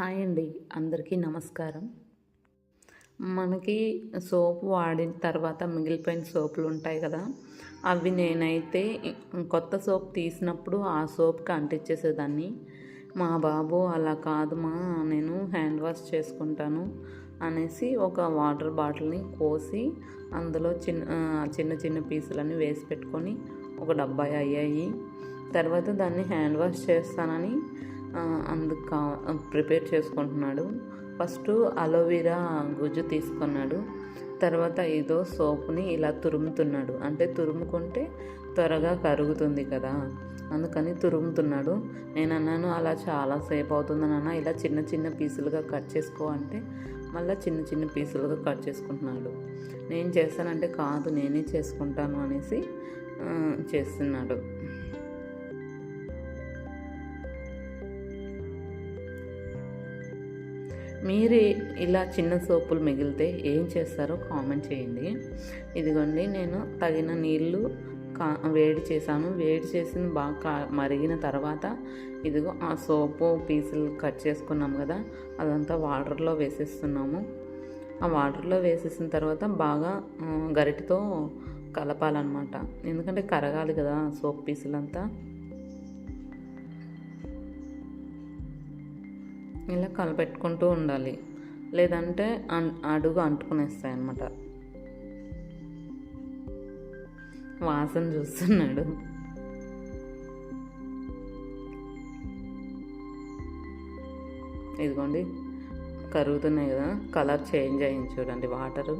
Hi అండి అందరికీ నమస్కారం. మనకి సోప్ వాడిన తర్వాత మిగిలిపోయిన సోపులు ఉంటాయి కదా అవి నేనైతే కొత్త సోప్ తీసినప్పుడు ఆ సోప్కి అంటించేసేదాన్ని మా బాబు అలా కాదు మా నేను హ్యాండ్ వాష్ చేసుకుంటాను అనేసి ఒక వాటర్ బాటిల్ని కోసి అందులో చిన్న చిన్న చిన్న పీసులన్నీ వేసి పెట్టుకొని ఒక డబ్బాయి అయ్యాయి. తర్వాత దాన్ని హ్యాండ్ వాష్ చేస్తానని కా ప్రిపేర్ చేసుకుంటున్నాడు. ఫస్ట్ అలోవెరా గుజ్జు తీసుకున్నాడు. తర్వాత ఏదో సోప్ని ఇలా తురుముతున్నాడు. అంటే తురుముకుంటే త్వరగా కరుగుతుంది కదా. అందుకని తురుముతున్నాడు. నేను అన్నాను అలా చాలాసేపు అవుతుంది నాన్న. ఇలా చిన్న చిన్న పీసులుగా కట్ చేసుకో అంటే మళ్ళీ చిన్న చిన్న పీసులుగా కట్ చేసుకుంటున్నాడు. నేను చేస్తానంటే కాదు నేనే చేసుకుంటాను అనేసి చేస్తున్నాడు. మీరే ఇలా చిన్న సోపులు మిగిలితే ఏం చేస్తారో కామెంట్ చేయండి. ఇదిగోండి నేను తగిన నీళ్ళు కా వేడి చేశాను. వేడి చేసిన బాగా మరిగిన తర్వాత ఇదిగో ఆ సోపు పీసులు కట్ చేసుకున్నాం కదా అదంతా వాటర్లో వేసేస్తున్నాము. ఆ వాటర్లో వేసేసిన తర్వాత బాగా గరిటతో కలపాలన్నమాట. ఎందుకంటే కరగాలి కదా సోప్ పీసులంతా. ఇలా కలపెట్టుకుంటూ ఉండాలి. లేదంటే అడుగు అంటుకునేస్తాయి అన్నమాట వాసన చూస్తున్నాడు. ఇదిగోండి కరుగుతున్నాయి కదా కలర్ చేంజ్ అయింది చూడండి వాటరు.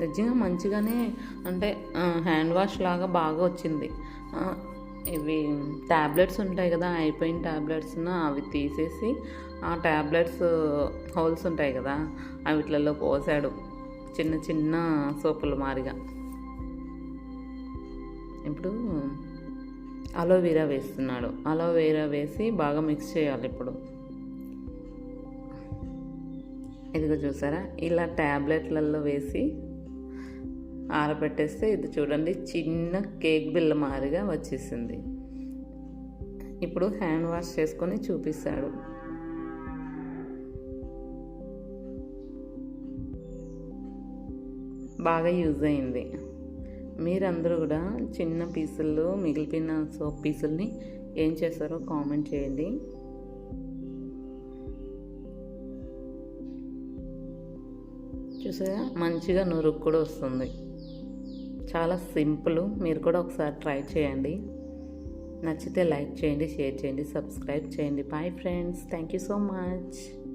నిజంగా మంచిగానే అంటే హ్యాండ్ వాష్ లాగా బాగా వచ్చింది. ఇవి ట్యాబ్లెట్స్ ఉంటాయి కదా అయిపోయిన ట్యాబ్లెట్స్ను అవి తీసేసి ఆ ట్యాబ్లెట్స్ హోల్స్ ఉంటాయి కదా అవిట్లలో పోసాడు. చిన్న చిన్న సోపులు మారిగా ఇప్పుడు అలోవెరా వేస్తున్నాడు. అలోవెరా వేసి బాగా మిక్స్ చేయాలి ఇప్పుడు. ఇదిగో చూసారా ఇలా ట్యాబ్లెట్లలో వేసి ఆరబెట్టేస్తే ఇది చూడండి చిన్న కేక్ బిల్ల మారిగా వచ్చేసింది. ఇప్పుడు హ్యాండ్ వాష్ చేసుకొని చూపిస్తాడు. బాగా యూజ్ అయింది. మీరందరూ కూడా చిన్న పీసుల్లో మిగిలిపోయిన సోప్ పీసుల్ని ఏం చేస్తారో కామెంట్ చేయండి. చూసారా? మంచిగా నురుక్కు కూడా వస్తుంది. చాలా సింపుల్. మీరు కూడా ఒకసారి ట్రై చేయండి. నచ్చితే లైక్ చేయండి షేర్ చేయండి సబ్స్క్రైబ్ చేయండి. Bye friends. Thank you so much.